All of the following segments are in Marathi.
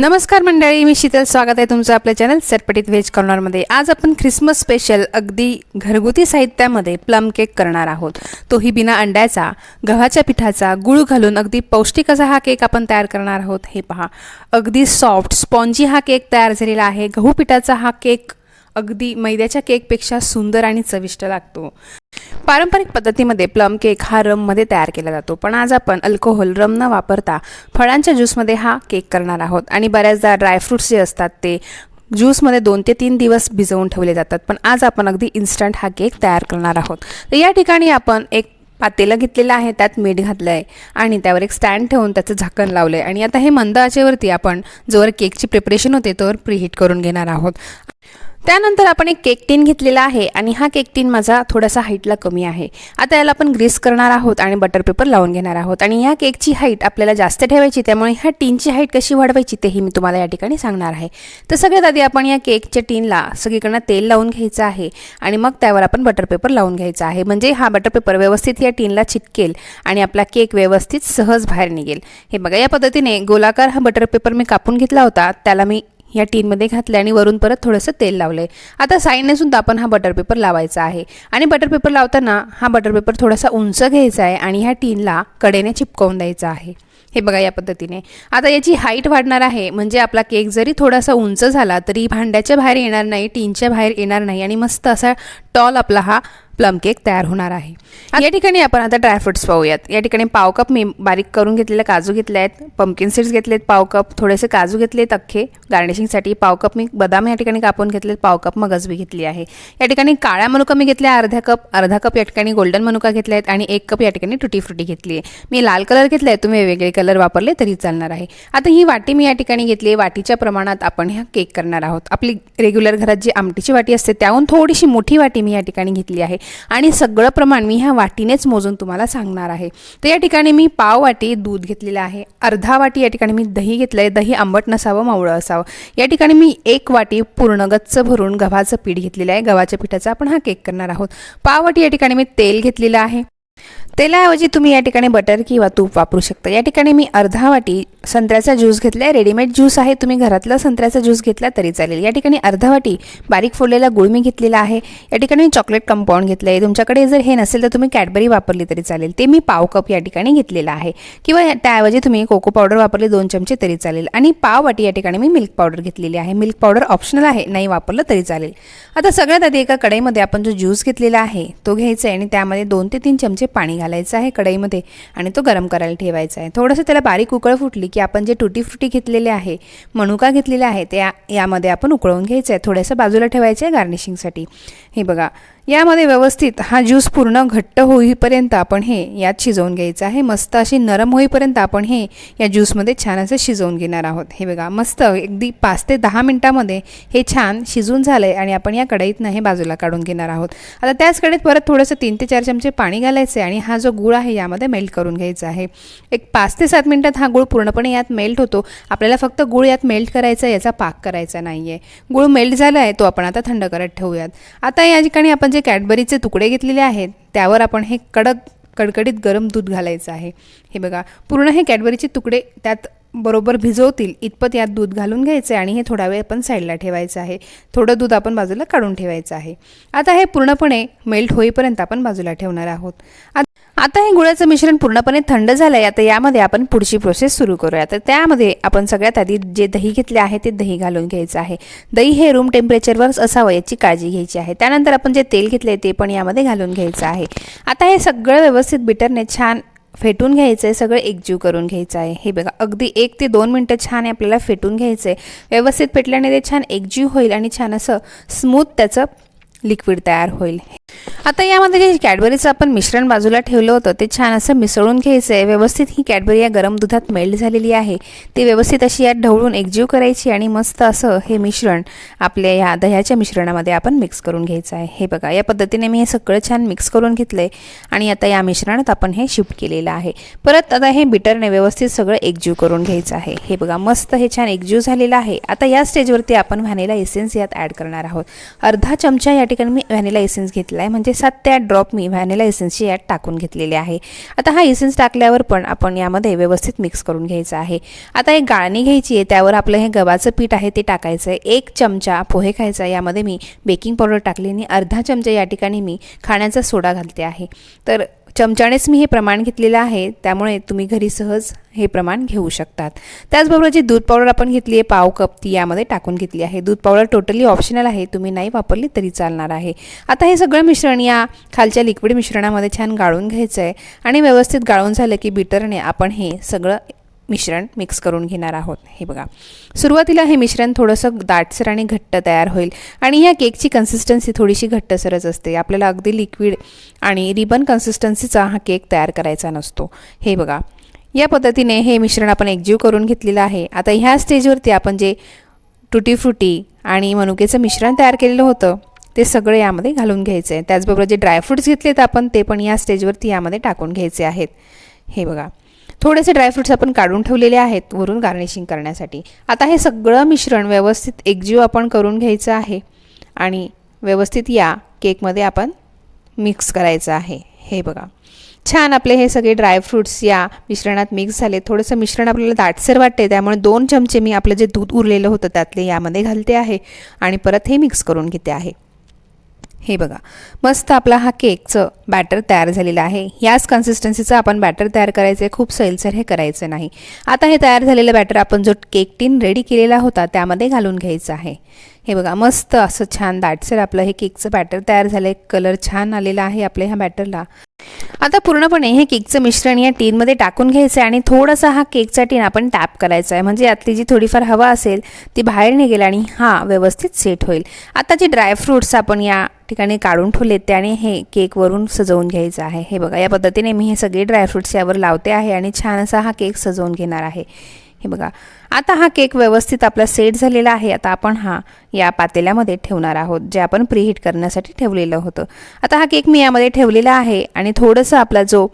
नमस्कार मंडळी मी शीतल. स्वागत आहे तुमचं आपल्या चॅनल चटपटीत व्हेज कॉर्नरमध्ये आज आपण ख्रिसमस स्पेशल अगदी घरगुती साहित्यामध्ये प्लम केक करणार आहोत. तोही बिना अंड्याचा गव्हाच्या पिठाचा गुळ घालून अगदी पौष्टिक असा हा केक आपण तयार करणार आहोत. हे पहा अगदी सॉफ्ट स्पॉन्जी हा केक तयार झालेला आहे. गहू पिठाचा हा केक अगदी मैद्याच्या केकपेक्षा सुंदर आणि चविष्ट लागतो. पारंपरिक पद्धतीमध्ये प्लम केक हा रममध्ये तयार केला जातो पण आज आपण अल्कोहोल रम न वापरता फळांच्या ज्यूसमध्ये हा केक करणार आहोत. आणि बऱ्याचदा ड्रायफ्रूट्स जे असतात ते ज्यूसमध्ये दोन ते तीन दिवस भिजवून ठेवले जातात पण आज आपण अगदी इन्स्टंट हा केक तयार करणार आहोत. तर या ठिकाणी आपण एक पातेलं घेतलेलं आहे त्यात मीठ घातलं आहे आणि त्यावर एक स्टँड ठेवून त्याचं झाकण लावलं आहे आणि आता हे मंद आचेवरती आपण जोवर केकची प्रिपरेशन होते तोवर प्रीहीट करून घेणार आहोत. त्यानंतर आपण एक केक टीन घेतलेला आहे आणि हा केक टीन माझा थोडासा हाईटला कमी आहे. आता याला आपण ग्रीस करणार आहोत आणि बटर पेपर लावून घेणार आहोत. आणि या केकची हाईट आपल्याला जास्त ठेवायची त्यामुळे ह्या टीनची हाईट कशी वाढवायची तेही मी तुम्हाला या ठिकाणी सांगणार आहे. तर सगळ्यात आधी आपण या केकच्या टीनला सगळीकडनं तेल लावून घ्यायचं आहे आणि मग त्यावर आपण बटर पेपर लावून घ्यायचा आहे. म्हणजे हा बटर पेपर व्यवस्थित या टीनला चिटकेल आणि आपला केक व्यवस्थित सहज बाहेर निघेल. हे बघा या पद्धतीने गोलाकार हा बटर पेपर मी कापून घेतला होता त्याला मी या टीनमध्ये घातले आणि वरून परत थोडंसं तेल लावलं आहे आता साईडने सुद्धा आपण हा बटर पेपर लावायचा आहे. आणि बटर पेपर लावताना हा बटर पेपर थोडासा उंच घ्यायचा आहे आणि ह्या टीनला कडेने चिपकवून द्यायचा आहे. हे बघा या पद्धतीने. आता याची हाईट वाढणार आहे म्हणजे आपला केक जरी थोडासा उंच झाला तरी भांड्याच्या बाहेर येणार नाही टीनच्या बाहेर येणार नाही आणि मस्त असा टॉल आपला हा प्लम केक तयार होणार आहे. या ठिकाणी आपण आता ड्रायफ्रुट्स पाहूयात. या ठिकाणी पाव कप मी बारीक करून घेतलेले काजू घेतले आहेत. पंपकिन सीड्स घेतलेत पाव कप. थोडेसे काजू घेतलेत अख्खे. गार्निशिंगसाठी पाव कप मी बदाम या ठिकाणी कापून घेतलेत. पाव कप मगजबी घेतली आहे. या ठिकाणी काळ्या मनुका मी घेतल्या अर्ध्या कप. अर्धा कप या ठिकाणी गोल्डन मनुका घेतल्या आहेत आणि एक कप या ठिकाणी टुटी फ्रुटी घेतली आहे. मी लाल कलर घेतला आहे तुम्ही वेगवेगळे कलर वापरले तरी चालणार आहे. आता ही वाटी मी या ठिकाणी घेतली आहे. वाटीच्या प्रमाणात आपण ह्या केक करणार आहोत. आपली रेग्युलर घरात जी आमटीची वाटी असते त्याहून थोडीशी मोठी वाटी मी या ठिकाणी घेतली आहे. आणि सगळं प्रमाण मी ह्या वाटीनेच मोजून तुम्हाला सांगणार आहे. तर या ठिकाणी मी पाव वाटी दूध घेतलेलं आहे. अर्धा वाटी या ठिकाणी मी दही घेतलं आहे दही आंबट नसावं मावळं असावं. या ठिकाणी मी एक वाटी पूर्ण गच्च भरून गव्हाचं पीठ घेतलेलं आहे. गव्हाच्या पिठाचा आपण हा केक करणार आहोत. पाव वाटी या ठिकाणी मी तेल घेतलेलं आहे. तेलाऐवजी तुम्ही या ठिकाणी बटर किंवा तूप वापरू शकता. या ठिकाणी मी अर्धा वाटी संत्र्याचा ज्यूस घेतला आहे. रेडीमेड ज्यूस आहे. तुम्ही घरातला संत्र्याचा ज्यूस घेतला तरी चालेल. या ठिकाणी अर्धा वाटी बारीक फोडलेला गुळ मी घेतलेला आहे. या ठिकाणी मी चॉकलेट कंपाऊंड घेतलं आहे. तुमच्याकडे जर हे नसेल तर तुम्ही कॅडबरी वापरली तरी चालेल. ते मी पाव कप या ठिकाणी घेतलेलं आहे. किंवा त्याऐवजी तुम्ही कोको पावडर वापरली दोन चमचे तरी चालेल. आणि पाव वाटी या ठिकाणी मी मिल्क पावडर घेतलेली आहे. मिल्क पावडर ऑप्शनल आहे. नाही वापरलं तरी चालेल. आता सगळ्यात आधी एका कढईमध्ये आपण जो ज्यूस घेतलेला आहे तो घ्यायचा आहे आणि त्यामध्ये दोन ते तीन चमचे पाणी घालायचं आहे कढईमध्ये आणि तो गरम करायला ठेवायचा आहे. थोडंसं त्याला बारीक उकळ फुटली की आपण जे टुटी फ्रुटी घेतलेले आहे मनुका घेतलेले आहे ते यामध्ये आपण उकळवून घ्यायचं आहे थोडंसं बाजूला ठेवायचं आहे गार्निशिंगसाठी हे बघा यामध्ये व्यवस्थित हा ज्यूस पूर्ण घट्ट होईपर्यंत आपण हे यात शिजवून घ्यायचं आहे. मस्त अशी नरम होईपर्यंत आपण हे या ज्यूसमध्ये छान असं शिजवून घेणार आहोत. हे बघा मस्त अगदी पाच ते दहा मिनटामध्ये हे छान शिजून झालं आहे आणि आपण या कढईतनं हे बाजूला काढून घेणार आहोत. आता त्याच कढईत परत थोडंसं तीन ते चार चमचे पाणी घालायचं आहे आणि हा जो गुळ आहे यामध्ये मेल्ट करून घ्यायचा आहे. एक पाच ते सात मिनटात हा गुळ पूर्णपणे यात मेल्ट होतो. आपल्याला फक्त गुळ यात मेल्ट करायचा आहे, याचा पाक करायचा नाही आहे गुळ मेल्ट झाला आहे तो आपण आता थंड करत ठेवूयात. आता या ठिकाणी आपण जे कॅडबरीचे तुकडे घेतलेले आहेत त्यावर आपण हे कडक कडकडीत गरम दूध घालायचं आहे. हे बघा पूर्ण हे कॅडबरीचे तुकडे त्यात बरोबर भिजवतील इतपत यात दूध घालून घ्यायचं आहे आणि हे थोडा वेळ आपण साईडला ठेवायचं आहे. थोडं दूध आपण बाजूला काढून ठेवायचं आहे. आता हे पूर्णपणे मेल्ट होईपर्यंत आपण बाजूला ठेवणार आहोत. आता हे गुळाचं मिश्रण पूर्णपणे थंड झालं आहे आता यामध्ये आपण पुढची प्रोसेस सुरू करूया. तर त्यामध्ये आपण सगळ्यात आधी जे दही घेतले आहे ते दही घालून घ्यायचं आहे. दही हे रूम टेम्परेचरवर असावं याची काळजी घ्यायची आहे. त्यानंतर आपण जे तेल घेतले ते पण यामध्ये घालून घ्यायचं आहे. आता हे सगळं व्यवस्थित बिटरने छान फेटून घ्यायचं आहे सगळं एकजीव करून घ्यायचं आहे. हे बघा अगदी एक ते दोन मिनटं छान आहे आपल्याला फेटून घ्यायचं आहे व्यवस्थित फेटल्याने ते छान एकजीव होईल आणि छान असं स्मूथ त्याचं लिक्विड तयार होईल. आता यामध्ये जे कॅडबरीचं आपण मिश्रण बाजूला ठेवलं होतं ते छान असं मिसळून घ्यायचं आहे. व्यवस्थित ही कॅडबरी या गरम दुधात मेल्ट झालेली आहे. ती व्यवस्थित अशी यात ढवळून एकजीव करायची आणि मस्त असं हे मिश्रण आपल्या या दह्याच्या मिश्रणामध्ये आपण मिक्स करून घ्यायचं आहे. हे बघा या पद्धतीने मी हे सगळं छान मिक्स करून घेतलं आहे आणि आता या मिश्रणात आपण हे शिफ्ट केलेलं आहे. परत आता हे बिटरने व्यवस्थित सगळं एकजीव करून घ्यायचं आहे. हे बघा मस्त हे छान एकजीव झालेलं आहे. आता या स्टेजवरती आपण व्हॅनिला एसेन्स यात ॲड करणार आहोत. अर्धा चमचा या ठिकाणी मी व्हॅनिला एसेन्स घेतला घेतला आहे म्हणजे सात ते आठ ड्रॉप मी व्हॅनिला एसन्सची यात टाकून घेतलेली आहे. आता हा इसेन्स टाकल्यावर पण आपण यामध्ये व्यवस्थित मिक्स करून घ्यायचा आहे. आता एक गाळणी घ्यायची आहे. त्यावर आपलं हे गव्हाचं पीठ आहे ते टाकायचं आहे. एक चमचा पोहे खायचा यामध्ये मी बेकिंग पावडर टाकली आणि अर्धा चमचा या ठिकाणी मी खाण्याचा सोडा घालते आहे. तर चमच्यानेच मी हे प्रमाण घेतलेलं आहे त्यामुळे तुम्ही घरी सहज हे प्रमाण घेऊ शकतात. त्याचबरोबर जी दूध पावडर आपण घेतली आहे पाव कप ती यामध्ये टाकून घेतली आहे. दूध पावडर टोटली ऑप्शनल आहे तुम्ही नाही वापरली तरी चालणार आहे. आता हे सगळं मिश्रण या खालच्या लिक्विड मिश्रणामध्ये छान गाळून घ्यायचं आहे आणि व्यवस्थित गाळून झालं की बिटरने आपण हे सगळं मिश्रण मिक्स करून घेणार आहोत. हे बघा. सुरुवातीला हे मिश्रण थोडंसं दाटसर आणि घट्ट तयार होईल. आणि ह्या केकची कन्सिस्टन्सी थोडीशी घट्टसरच असते. आपल्याला अगदी लिक्विड आणि रिबन कन्सिस्टन्सीचा हा केक तयार करायचा नसतो. हे बघा. या पद्धतीने हे मिश्रण आपण एकजीव करून घेतलेलं आहे. आता ह्या स्टेजवरती आपण जे टुटी फ्रुटी आणि मनुकेचं मिश्रण तयार केलेलं होतं ते सगळं यामध्ये घालून घ्यायचं. आहे त्याचबरोबर जे ड्रायफ्रूट्स घेतलेत आपण ते पण या स्टेजवरती यामध्ये टाकून घ्यायचे आहेत. हे बघा. थोडेसे ड्रायफ्रुट्स आपण काढून ठेवलेले आहेत वरून गार्निशिंग करण्यासाठी. आता हे सगळं मिश्रण व्यवस्थित एकजीव आपण करून घ्यायचं आहे आणि व्यवस्थित या केकमध्ये आपण मिक्स करायचं आहे. हे बघा. छान आपले हे सगळे ड्रायफ्रूट्स या मिश्रणात मिक्स झाले. थोडंसं मिश्रण आपल्याला दाटसर वाटते त्यामुळे दोन चमचे मी आपलं जे दूध उरलेलं होतं त्यातले यामध्ये घालते आहे आणि परत हे मिक्स करून घेते आहे. हे बघा. मस्त आपला हा केकचं बॅटर तयार झालेलं आहे. याच कन्सिस्टन्सीचं आपण बॅटर तयार करायचं आहे खूप सैलसर हे करायचं नाही. आता हे तयार झालेलं बॅटर आपण जो केक टीन रेडी केलेला होता त्यामध्ये घालून घ्यायचं आहे. हे बघा मस्त असं छान दाटसर आपलं हे केकचं बॅटर तयार झालं आहे कलर छान आलेला आहे आपल्या ह्या बॅटरला आता पूर्णपणे हे केकचं मिश्रण या टीनमध्ये टाकून घ्यायचं आहे आणि थोडासा हा केकचा टीन आपण टॅप करायचा आहे म्हणजे यातली जी थोडीफार हवा असेल ती बाहेर निघेल आणि हा व्यवस्थित सेट होईल. आता जे ड्रायफ्रूट्स आपण या ठिकाणी काढून ठेवले त्याने हे केकवरून सजवून घ्यायचं आहे. हे बघा या पद्धतीने मी हे सगळे ड्रायफ्रूट्स यावर लावते आहे आणि छान असा हा केक सजवून घेणार आहे. हे बघा. आता हा केक व्यवस्थित आपला सेट झालेला आहे. आता आपण हा या पातेल्यामध्ये ठेवणार आहोत जे आपण प्रीहीट करण्यासाठी ठेवलेलं होतं. आता हा केक मी यामध्ये ठेवलेला आहे आणि थोडंसं आपला जो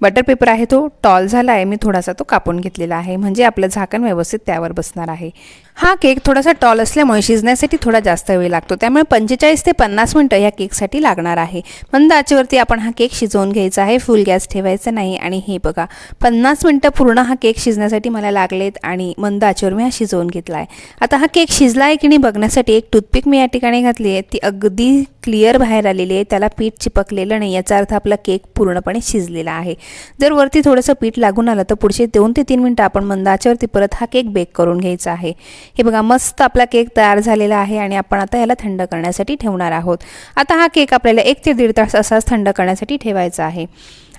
बटर पेपर आहे तो टॉल झाला आहे मी थोडासा तो कापून घेतलेला आहे. म्हणजे आपलं झाकण व्यवस्थित त्यावर बसणार आहे. हा केक थोडासा टॉल असल्यामुळे शिजण्यासाठी थोडा जास्त वेळ लागतो. त्यामुळे पंचेचाळीस ते पन्नास मिनटं ह्या केकसाठी लागणार आहे. मंद आचेवरती आपण हा केक शिजवून घ्यायचा आहे. फुल गॅस ठेवायचा नाही आणि हे बघा पन्नास मिनटं पूर्ण हा केक शिजण्यासाठी मला लागलेत आणि मंद आचेवर मी हा शिजवून घेतला आहे आता हा केक शिजला आहे की नाही बघण्यासाठी एक टूथपिक मी या ठिकाणी घातली आहे. ती अगदी क्लिअर बाहेर आलेली आहे. त्याला पीठ चिपकलेलं नाही याचा अर्थ आपला केक पूर्णपणे शिजलेला आहे. जर वरती थोडंसं पीठ लागून आलं तर पुढचे दोन ते तीन मिनटं आपण मंदाच्यावरती परत हा केक बेक करून घ्यायचा आहे. हे बघा मस्त आपला केक तयार झालेला आहे आणि आपण आता याला थंड करण्यासाठी ठेवणार आहोत. आता हा केक आपल्याला एक ते दीड तास असाच थंड करण्यासाठी ठेवायचा आहे.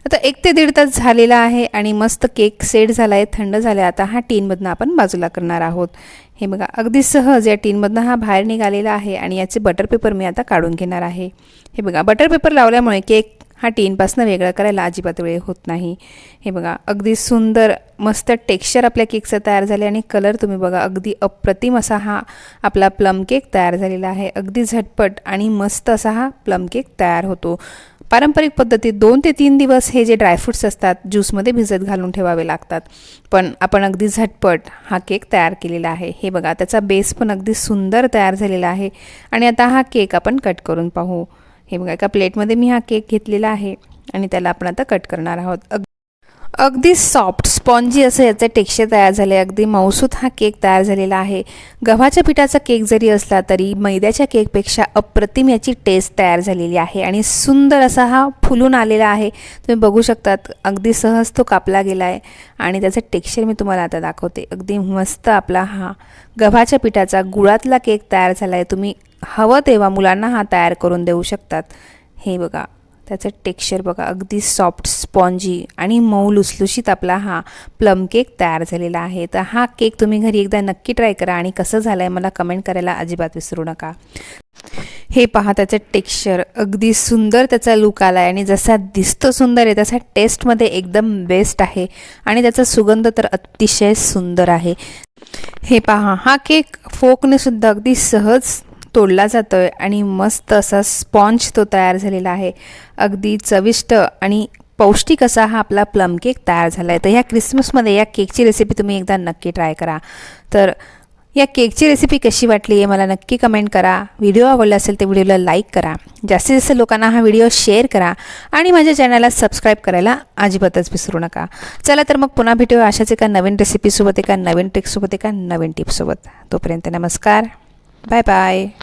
आता एक ते दीड तास झालेला आहे आणि मस्त केक सेट झाला आहे थंड झाला आहे आता हा टीनमधनं आपण बाजूला करणार आहोत. हे बघा अगदी सहज या टीनमधनं हा बाहेर निघालेला आहे आणि याचे बटर पेपर मी आता काढून घेणार आहे. हे बघा बटर पेपर लावल्यामुळे केक हा टीनपासून वेगळा करायला अजिबात वेळ होत नाही. हे बघा अगदी सुंदर मस्त टेक्स्चर आपल्या केकचं तयार झाले आणि कलर तुम्ही बघा अगदी अप्रतिम असा हा आपला प्लम केक तयार झालेला आहे. अगदी झटपट आणि मस्त असा हा प्लम केक तयार होतो. पारंपरिक पद्धतीत दोन ते तीन दिवस हे जे ड्रायफ्रूट्स असतात ज्यूसमध्ये भिजत घालून ठेवावे लागतात. पण आपण अगदी झटपट हा केक तयार केलेला आहे. हे बघा त्याचा बेस पण अगदी सुंदर तयार झालेला आहे. आणि आता हा केक आपण कट करून पाहू. हे बघा एका प्लेटमध्ये मी हा केक घेतलेला आहे आणि त्याला आपण आता कट करणार आहोत. अग अगदी सॉफ्ट स्पॉन्जी असं याचं टेक्स्चर तयार झाले. अगदी मौसूत हा केक तयार झालेला आहे. गव्हाच्या पिठाचा केक जरी असला तरी मैद्याच्या केकपेक्षा अप्रतिम याची टेस्ट तयार झालेली आहे आणि सुंदर असा हा फुलून आलेला आहे. तुम्ही बघू शकतात अगदी सहज तो कापला गेला आहे आणि त्याचं टेक्स्चर मी तुम्हाला आता दाखवते. अगदी मस्त आपला हा गव्हाच्या पिठाचा गुळातला केक तयार झाला आहे तुम्ही हवं तेव्हा मुलांना हा तयार करून देऊ शकतात. हे बघा. त्याचं टेक्स्चर बघा अगदी सॉफ्ट स्पॉन्जी आणि मऊ लुसलुशीत आपला हा प्लम केक तयार झालेला आहे. तर हा केक तुम्ही घरी एकदा नक्की ट्राय करा आणि कसं झालं आहे मला कमेंट करायला अजिबात विसरू नका. हे पहा त्याचं टेक्स्चर अगदी सुंदर त्याचा लुक आला आहे आणि जसा दिसतो सुंदर आहे तसा टेस्टमध्ये एकदम बेस्ट आहे आणि त्याचा सुगंध तर अतिशय सुंदर आहे. हे पहा हा केक फोकने सुद्धा अगदी सहज तोडला जातो आहे आणि मस्त असा स्पॉन्ज तो तयार झालेला आहे. अगदी चविष्ट आणि पौष्टिक असा हा आपला प्लम केक तयार झाला आहे तर ह्या क्रिसमसमध्ये या केकची रेसिपी तुम्ही एकदा नक्की ट्राय करा. तर या केकची रेसिपी कशी वाटली आहे मला नक्की कमेंट करा. व्हिडिओ आवडला असेल तर व्हिडिओला लाईक करा. जास्तीत जास्त लोकांना हा व्हिडिओ शेअर करा आणि माझ्या चॅनलला सबस्क्राईब करायला अजिबातच विसरू नका. चला तर मग पुन्हा भेटूया अशाच एका नवीन रेसिपीसोबत एका नवीन ट्रिकसोबत एका नवीन टिपसोबत तोपर्यंत नमस्कार. Bye bye.